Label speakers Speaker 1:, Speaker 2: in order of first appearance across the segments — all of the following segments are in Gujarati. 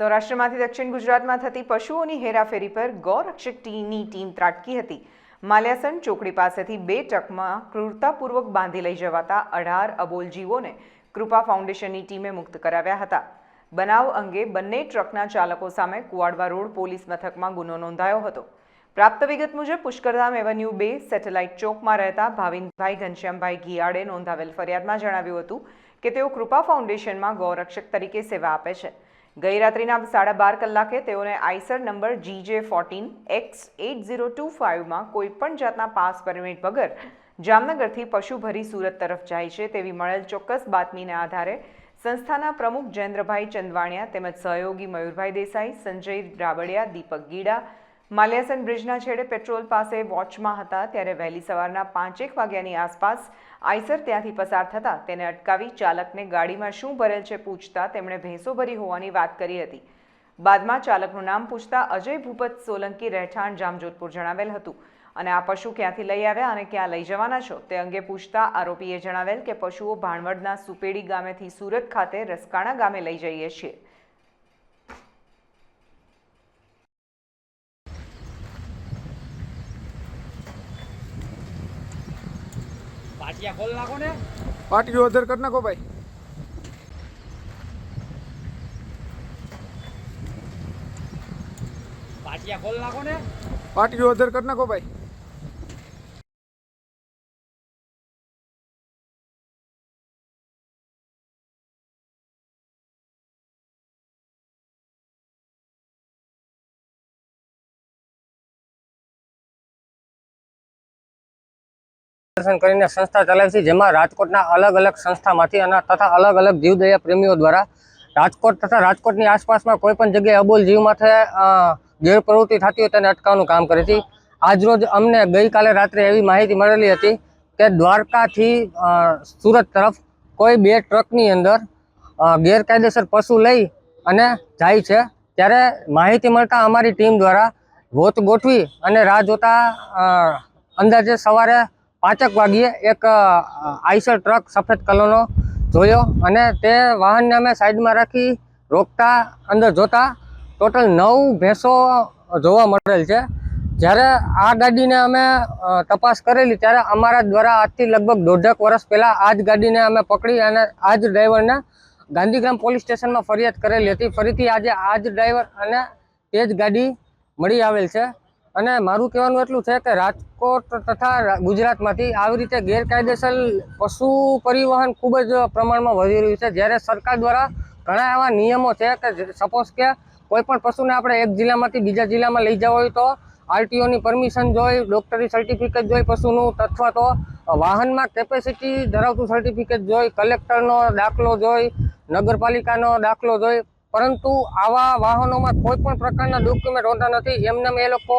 Speaker 1: સૌરાષ્ટ્રમાંથી દક્ષિણ ગુજરાતમાં થતી પશુઓની હેરાફેરી પર ગૌરક્ષક ટીમની ટીમ ત્રાટકી હતી. માલ્યાસન ચોકડી પાસેથી બે ટ્રકમાં ક્રૂરતાપૂર્વક બાંધી લઈ જવાતા અઢાર અબોલ જીવોને કૃપા ફાઉન્ડેશનની ટીમે મુક્ત કરાવ્યા હતા. બનાવ અંગે બંને ટ્રકના ચાલકો સામે કુવાડવા રોડ પોલીસ મથકમાં ગુનો નોંધાયો હતો. પ્રાપ્ત વિગત મુજબ પુષ્કરધામ એવન્યુ બે સેટેલાઇટ ચોકમાં રહેતા ભાવિનભાઈ ઘનશ્યામભાઈ ઘિયાડે નોંધાવેલ ફરિયાદમાં જણાવ્યું હતું કે તેઓ કૃપા ફાઉન્ડેશનમાં ગૌરક્ષક તરીકે સેવા આપે છે. ગઈ રાત્રિના સાડા બાર કલાકે તેઓને Eicher number GJ fourteen X eight zero two ફાઇવમાં કોઈપણ જાતના પાસ પરમિટ વગર જામનગરથી પશુ ભરી સુરત તરફ જાય છે તેવી મળેલ ચોક્કસ બાતમીના આધારે સંસ્થાના પ્રમુખ જયેન્દ્રભાઈ ચંદવાણિયા તેમજ સહયોગી મયુરભાઈ દેસાઈ, સંજય રાબડિયા દીપક ગીડા માલ્યાસન બ્રિજના છેડે પેટ્રોલ પાસે વોચમાં હતા ત્યારે વહેલી સવારના પાંચેક વાગ્યાની આસપાસ આઈસર ત્યાંથી પસાર થતા તેને અટકાવી ચાલકને ગાડીમાં શું ભરેલ છે પૂછતા તેમણે ભેંસો ભરી હોવાની વાત કરી હતી. બાદમાં ચાલકનું નામ પૂછતા અજય ભૂપત સોલંકી રહેઠાણ જામજોધપુર જણાવેલ હતું અને આ પશુ ક્યાંથી લઈ આવ્યા અને ક્યાં લઈ જવાના છો તે અંગે પૂછતા આરોપીએ જણાવેલ કે પશુઓ ભાણવડના સુપેડી ગામેથી સુરત ખાતે રસકાણા ગામે લઈ જઈએ છીએ.
Speaker 2: પાટિયા ખોલ નાખો ને.
Speaker 3: પાટિયો અધર કરી નાખો ભાઈ.
Speaker 2: પાટિયા ખોલ નાખો ને.
Speaker 3: પાટિયો અધર કરી નાખો ભાઈ.
Speaker 4: દર્શન કરીને સંસ્થા ચલાવી છે, જેમાં રાજકોટના અલગ અલગ સંસ્થામાંથી અને તથા અલગ અલગ જીવદયા પ્રેમીઓ દ્વારા રાજકોટ તથા રાજકોટની આસપાસમાં કોઈ પણ જગ્યાએ અબોલ જીવ માથે ગેરપ્રવૃત્તિ થતી હોય તેને અટકાવવાનું કામ કરે છે. આજરોજ અમને ગઈકાલે રાત્રે એવી માહિતી મળેલી હતી કે દ્વારકાથી સુરત તરફ કોઈ બે ટ્રકની અંદર ગેરકાયદેસર પશુ લઈ અને જાય છે. ત્યારે માહિતી મળતા અમારી ટીમ દ્વારા વોત ગોઠવી અને રાહ જોતા અંદાજે સવારે પાંચેક વાગ્યે એક આઈસર ટ્રક સફેદ કલરનો જોયો અને તે વાહનને અમે સાઈડમાં રાખી રોકતા, અંદર જોતા ટોટલ નવ ભેંસો જોવા મળેલ છે. જ્યારે આ ગાડીને અમે તપાસ કરેલી ત્યારે અમારા દ્વારા આજથી લગભગ દોઢેક વર્ષ પહેલાં આ જ ગાડીને અમે પકડી અને આ જ ડ્રાઈવરને ગાંધીગ્રામ પોલીસ સ્ટેશનમાં ફરિયાદ કરેલી હતી. ફરીથી આજે આ જ ડ્રાઈવર અને તે જ ગાડી મળી આવેલ છે. અને મારું કહેવાનું એટલું છે કે રાજકોટ તથા ગુજરાતમાંથી આવી રીતે ગેરકાયદેસર પશુ પરિવહન ખૂબ જ પ્રમાણમાં વધી રહ્યું છે. જ્યારે સરકાર દ્વારા ઘણા એવા નિયમો છે કે સપોઝ કે કોઈ પણ પશુને આપણે એક જિલ્લામાંથી બીજા જિલ્લામાં લઈ જવા હોય તો આરટીઓની પરમિશન જોઈ ડૉક્ટરી સર્ટિફિકેટ જોઈ પશુનું અથવા તો વાહનમાં કેપેસિટી ધરાવતું સર્ટિફિકેટ જોઈ કલેક્ટરનો દાખલો જોઈ, નગરપાલિકાનો દાખલો જોઈ પરંતુ આવા વાહનોમાં કોઈ પણ પ્રકારના ડોક્યુમેન્ટ હોતા નથી. એમને એ લોકો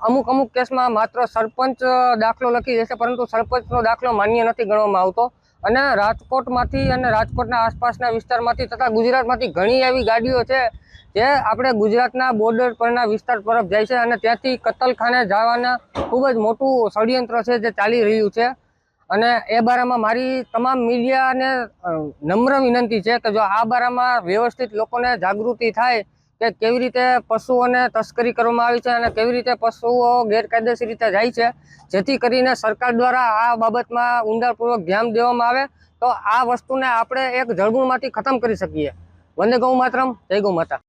Speaker 4: અમુક અમુક કેસમાં માત્ર સરપંચ દાખલો લખી દેશે, પરંતુ સરપંચનો દાખલો માન્ય નથી ગણવામાં આવતો. અને રાજકોટમાંથી અને રાજકોટના આસપાસના વિસ્તારમાંથી તથા ગુજરાતમાંથી ઘણી એવી ગાડીઓ છે જે આપણે ગુજરાતના બોર્ડર પરના વિસ્તાર તરફ જાય છે અને ત્યાંથી કતલખાને જવાના ખૂબ જ મોટું ષડયંત્ર છે જે ચાલી રહ્યું છે. અને એ બારામાં મારી તમામ મીડિયાને નમ્ર વિનંતી છે કે જો આ બારામાં વ્યવસ્થિત લોકોને જાગૃતિ થાય કે કેવી રીતે પશુઓને તસ્કરી કરવામાં આવી છે અને કેવી રીતે પશુઓ ગેરકાયદેસર રીતે જાય છે, જેથી કરીને સરકાર દ્વારા આ બાબતમાં ઊંડાણપૂર્વક ધ્યાન દેવામાં આવે, તો આ વસ્તુને આપણે એક જળગુણમાંથી ખતમ કરી શકીએ. વંદે ગૌ માતરમ, જય ગૌ માતા.